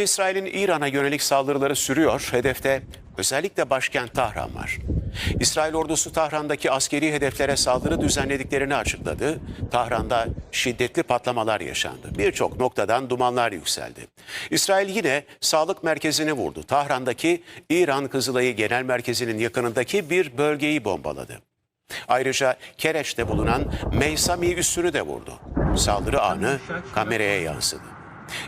İsrail'in İran'a yönelik saldırıları sürüyor. Hedefte özellikle başkent Tahran var. İsrail ordusu Tahran'daki askeri hedeflere saldırı düzenlediklerini açıkladı. Tahran'da şiddetli patlamalar yaşandı. Birçok noktadan dumanlar yükseldi. İsrail yine sağlık merkezini vurdu. Tahran'daki İran Kızılayı Genel Merkezi'nin yakınındaki bir bölgeyi bombaladı. Ayrıca Kereç'te bulunan Meysami üssünü de vurdu. Saldırı anı kameraya yansıdı.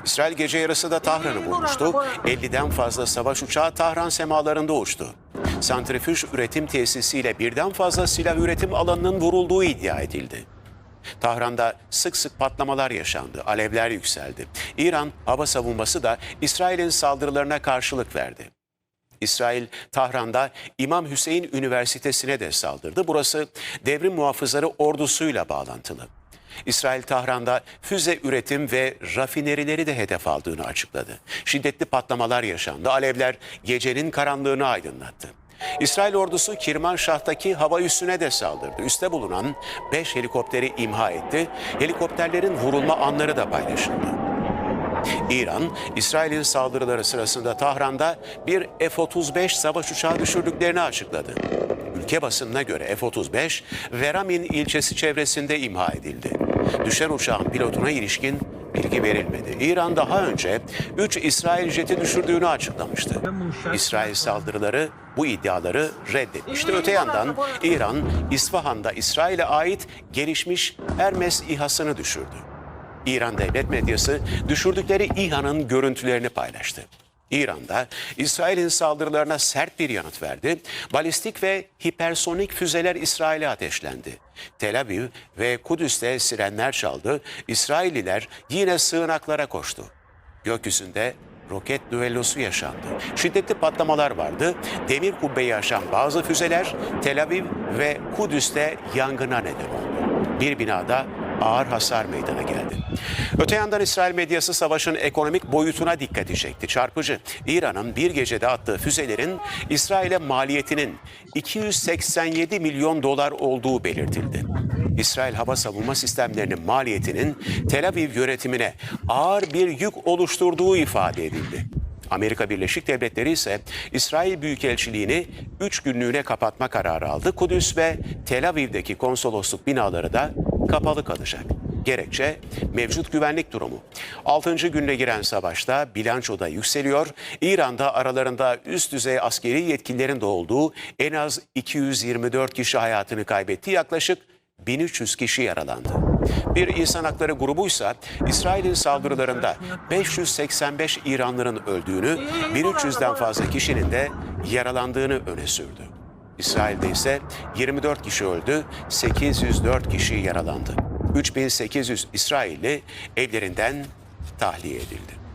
İsrail gece yarısı da Tahran'ı vurmuştu. 50'den fazla savaş uçağı Tahran semalarında uçtu. Santrifüj üretim tesisiyle birden fazla silah üretim alanının vurulduğu iddia edildi. Tahran'da sık sık patlamalar yaşandı, alevler yükseldi. İran hava savunması da İsrail'in saldırılarına karşılık verdi. İsrail Tahran'da İmam Hüseyin Üniversitesi'ne de saldırdı. Burası devrim muhafızları ordusuyla bağlantılı. İsrail Tahran'da füze üretim ve rafinerileri de hedef aldığını açıkladı. Şiddetli patlamalar yaşandı. Alevler gecenin karanlığını aydınlattı. İsrail ordusu Kirmanşah'taki hava üssüne de saldırdı. Üste bulunan 5 helikopteri imha etti. Helikopterlerin vurulma anları da paylaşıldı. İran, İsrail'in saldırıları sırasında Tahran'da bir F-35 savaş uçağı düşürdüklerini açıkladı. Ülke basınına göre F-35, Veramin ilçesi çevresinde imha edildi. Düşen uçağın pilotuna ilişkin bilgi verilmedi. İran daha önce 3 İsrail jeti düşürdüğünü açıklamıştı. İsrail saldırıları bu iddiaları reddetmişti. Öte yandan İran, İsfahan'da İsrail'e ait gelişmiş Hermes İHA'sını düşürdü. İran devlet medyası düşürdükleri İHA'nın görüntülerini paylaştı. İran'da İsrail'in saldırılarına sert bir yanıt verdi. Balistik ve hipersonik füzeler İsrail'e ateşlendi. Tel Aviv ve Kudüs'te sirenler çaldı. İsrailliler yine sığınaklara koştu. Gökyüzünde roket düellosu yaşandı. Şiddetli patlamalar vardı. Demir kubbeyi aşan bazı füzeler Tel Aviv ve Kudüs'te yangına neden oldu. Bir binada ağır hasar meydana geldi. Öte yandan İsrail medyası savaşın ekonomik boyutuna dikkati çekti. Çarpıcı. İran'ın bir gecede attığı füzelerin İsrail'e maliyetinin 287 milyon dolar olduğu belirtildi. İsrail hava savunma sistemlerinin maliyetinin Tel Aviv yönetimine ağır bir yük oluşturduğu ifade edildi. Amerika Birleşik Devletleri ise İsrail Büyükelçiliğini 3 günlüğüne kapatma kararı aldı. Kudüs ve Tel Aviv'deki konsolosluk binaları da kapalı kalacak. Gerekçe mevcut güvenlik durumu. 6. gününe giren savaşta bilançoda yükseliyor. İran'da aralarında üst düzey askeri yetkililerin de olduğu en az 224 kişi hayatını kaybetti. Yaklaşık 1300 kişi yaralandı. Bir insan hakları grubuysa İsrail'in saldırılarında 585 İranlıların öldüğünü, 1300'den fazla kişinin de yaralandığını öne sürdü. İsrail'de ise 24 kişi öldü, 804 kişi yaralandı. 3800 İsrailli evlerinden tahliye edildi.